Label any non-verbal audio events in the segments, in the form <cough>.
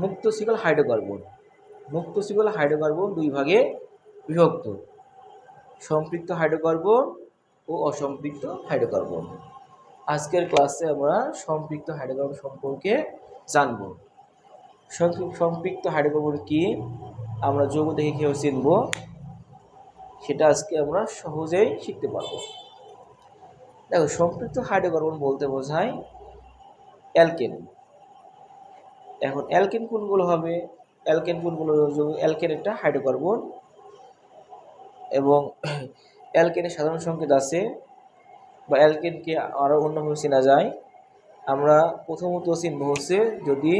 মুক্ত শিকল হাইড্রোকার্বন। মুক্ত শিকল হাইড্রোকার্বন দুই ভাগে বিভক্ত। সম্পৃক্ত হাইড্রোকার্বন ও অসম্পৃক্ত হাইড্রোকার্বন। আজকের ক্লাসে আমরা সম্পৃক্ত হাইড্রোকার্বন সম্পর্কে জানব। সম- সম্পৃক্ত হাইড্রোকার্বন কি? আমরা যোগ দেখে কেউ চিনব সেটা আজকে আমরা সহজেই শিখতে পারব। দেখো, সম্পৃক্ত হাইড্রোকার্বন বলতে বোঝায় অ্যালকেন। এখন অ্যালকেন কোনগুলো হবে? অ্যালকেন কোনগুলো অ্যালকেন একটা হাইড্রোকার্বন এবং <clears throat> অ্যালকেনের সাধারণ সংকেত আছে বা অ্যালকেনকে আরও অন্যভাবে চেনা যায়। আমরা প্রথমত চিনব হচ্ছে যদি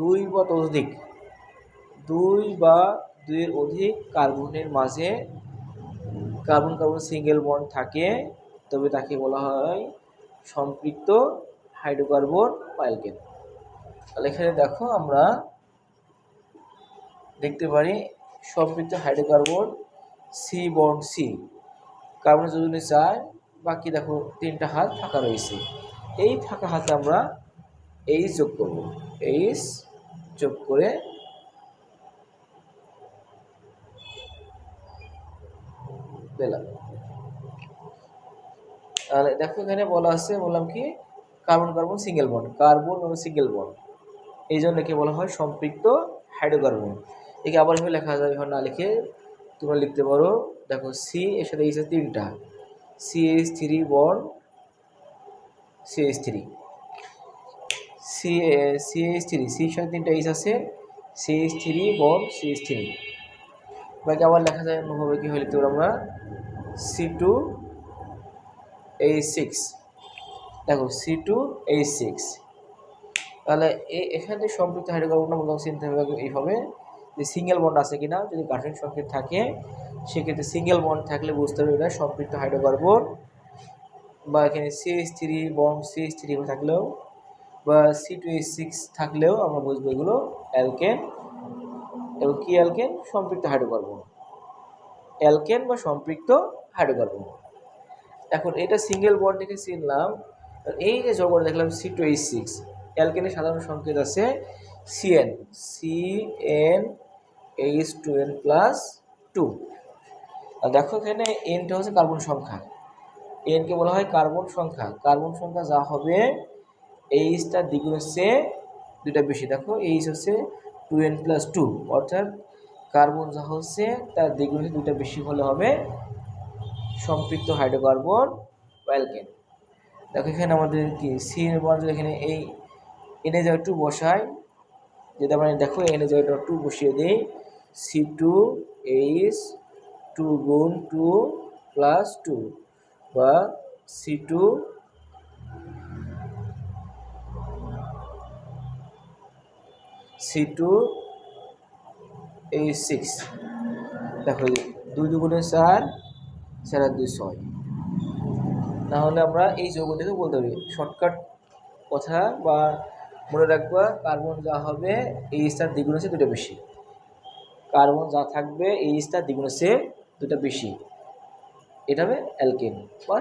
দুই বা ততোধিক, দুই বা দুইয়ের অধিক কার্বনের মাঝে কার্বন কার্বন সিঙ্গেল বন্ড থাকে, তবে তাকে বলা হয় সম্পৃক্ত হাইড্রোকার্বন বা অ্যালকেন। তাহলে এখানে দেখো আমরা দেখতে পারি সম্পৃক্ত hydrocarbon C bond C carbon যোজনে চার, বাকি দেখো তিনটা হাত ফাঁকা রয়েছে। এই ফাঁকা হাতে আমরা এইচ যোগ করব। এইচ যোগ করে পেলাম। তাহলে দেখো এখানে বলা আছে বললাম কি? Carbon carbon single bond carbon এবং সিঙ্গেল বন্ড এই জন্য একে বলা হয়? সম্পৃক্ত হাইড্রোকার্বন একে আবার এভাবে লেখা যায় এখানে না লিখে তোমরা লিখতে পারো। দেখো সি এর সাথে এইচ তিনটা। C H three bond C H three C C H three C সাথে তিনটা এইচ আছে। C H three bond C H three বাকি আবার লেখা যায় অন্যভাবে কী লিখতে পারো আমরা? সি টু এইচ সিক্স দেখো সি টু এইচ সিক্স তাহলে এই এখানে সম্পৃক্ত হাইড্রোকার্বনটা মূলত চিনতে হবে এইভাবে যে সিঙ্গেল বন্ড আছে কিনা, যদি গাঠনিক সংকেত থাকে, সেক্ষেত্রে সিঙ্গেল বন্ড থাকলে বুঝতে হবে এটা সম্পৃক্ত হাইড্রোকার্বন। বা এখানে CH three bond CH three থাকলেও, বা সি টু এইচ সিক্স থাকলেও আমরা বুঝব এগুলো অ্যালকেন। এবং কি অ্যালকেন? সম্পৃক্ত হাইড্রোকার্বন। অ্যালকেন বা সম্পৃক্ত হাইড্রোকার্বন। এখন এটা সিঙ্গেল বন্ড থেকে চিনলাম, এই যে জগৎ দেখলাম সি টু এইচ সিক্স অ্যালকেনের সাধারণ সংকেত আছে CN C N H two N plus two আর দেখো এখানে এনটা হচ্ছে কার্বন সংখ্যা। এনকে বলা হয় কার্বন সংখ্যা। কার্বন সংখ্যা যা হবে এইচটা দ্বিগুণ হচ্ছে দুটা বেশি। দেখো এইচ হচ্ছে টু এন প্লাস টু অর্থাৎ কার্বন যা হচ্ছে তার দ্বিগুণ দুইটা বেশি হলে হবে সম্পৃক্ত হাইড্রোকার্বন বা অ্যালকেন। দেখো এখানে আমাদের কি? সি এর এখানে এই এনে যাওয়া টু বসাই। যদি আমরা দেখো, এনে যাওয়াটা টু বসিয়ে দিই। সি টু এইচ টু গুণ টু প্লাস টু বা C two C two H six দেখো, দুই দুগুণে চার চার দুই ছয়। তাহলে আমরা এই যৌগ থেকে বলতে পারি। শর্টকাট কথা বা মনে রাখবা কার্বন যা হবে, এই স্টার দ্বিগুণ হচ্ছে দুটো বেশি। কার্বন যা থাকবে, এই স্টার দ্বিগুণ হচ্ছে দুটো বেশি। এটা হবে অ্যালকেন বা